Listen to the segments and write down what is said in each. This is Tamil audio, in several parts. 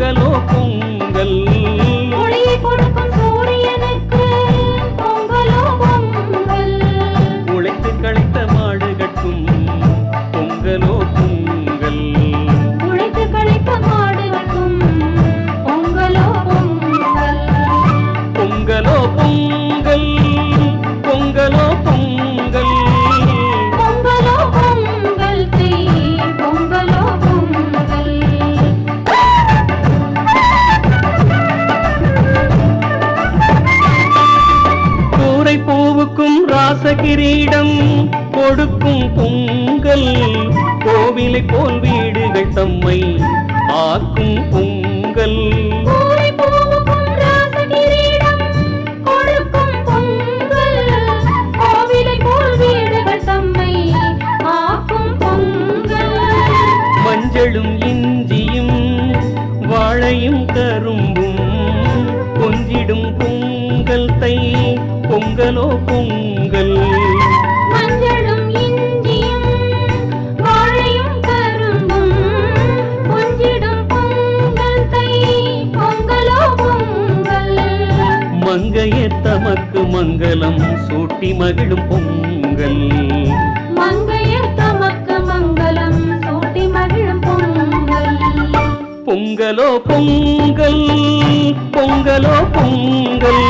பொங்கலோ பொங்கல் பூவுக்கும் ராசகிரீடம் கொடுக்கும் பொங்கல். கோவிலை போல் வீடுகள் தம்மை ஆக்கும் பொங்கல். பூரி பூவுக்கும் ராசகிரீடம் கொடுக்கும் பொங்கல். கோவிலை போல் வீடுகள் தம்மை ஆக்கும் பொங்கல். மஞ்சளும் இஞ்சியும் வாழையும் கரும்பும் கொஞ்சிடும் பொங்கல் தை. பொங்கலோ பொங்கல். மங்களம் சூட்டி மகிழும் பொங்கல். மங்கையர் தமக்கு மங்களம் சூட்டி மகிழும் பொங்கல். பொங்கலோ பொங்கல் பொங்கலோ பொங்கல்.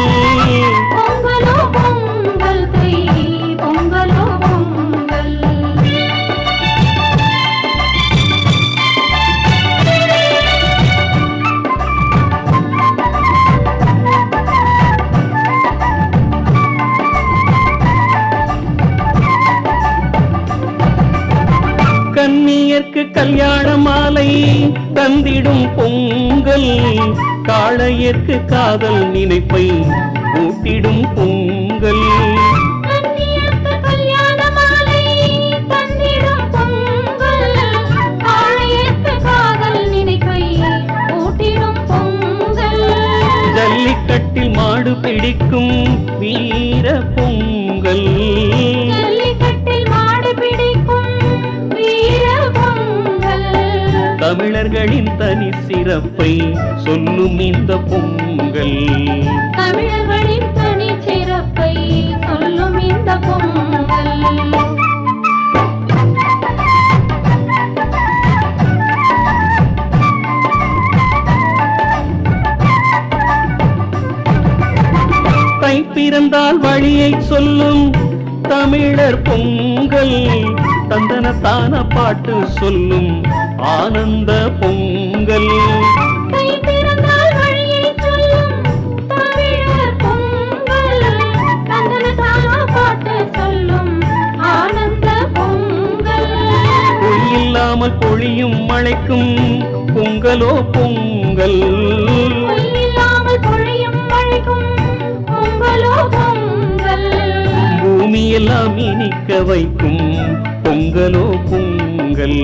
பொங்கலோ பொங்கல் கன்னியர்க்கு கல்யாண மாலை தந்திடும் பொங்கல் காளையர்க்கு காதல் நினைப்பை ஊட்டிடும் பொங்கல். ஜல்லிக்கட்டில் மாடு பிடிக்கும் தமிழர்களின் தனி சிறப்பை சொல்லும் இந்த பொங்கல். தமிழர்களின் தனி சிறப்பை சொல்லும் இந்த பொங்கல். பிறந்தால் வழியை சொல்லும் தமிழர் பொங்கல். தந்தன தான பாட்டு சொல்லும் ஆனந்த பொங்கல். இல்லாமல் பொழியும் மழைக்கும் பொங்கலோ பொங்கல். பொய்யில்லாமல் பொழியும் மழைக்கும் பொங்கலோ பொங்கல். பூமி எல்லாம் இனிக்க வைக்கும் பொங்கலோ பொங்கல்.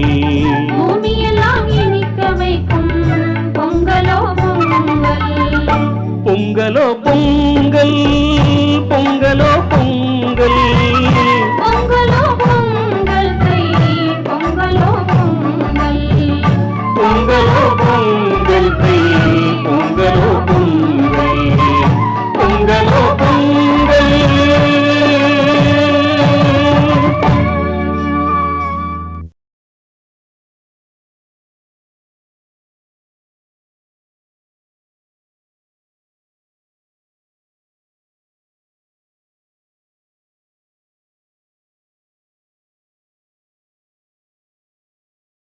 பூமியெல்லாம் இனிக்க வைக்கும் பொங்கலோ பொங்கல்.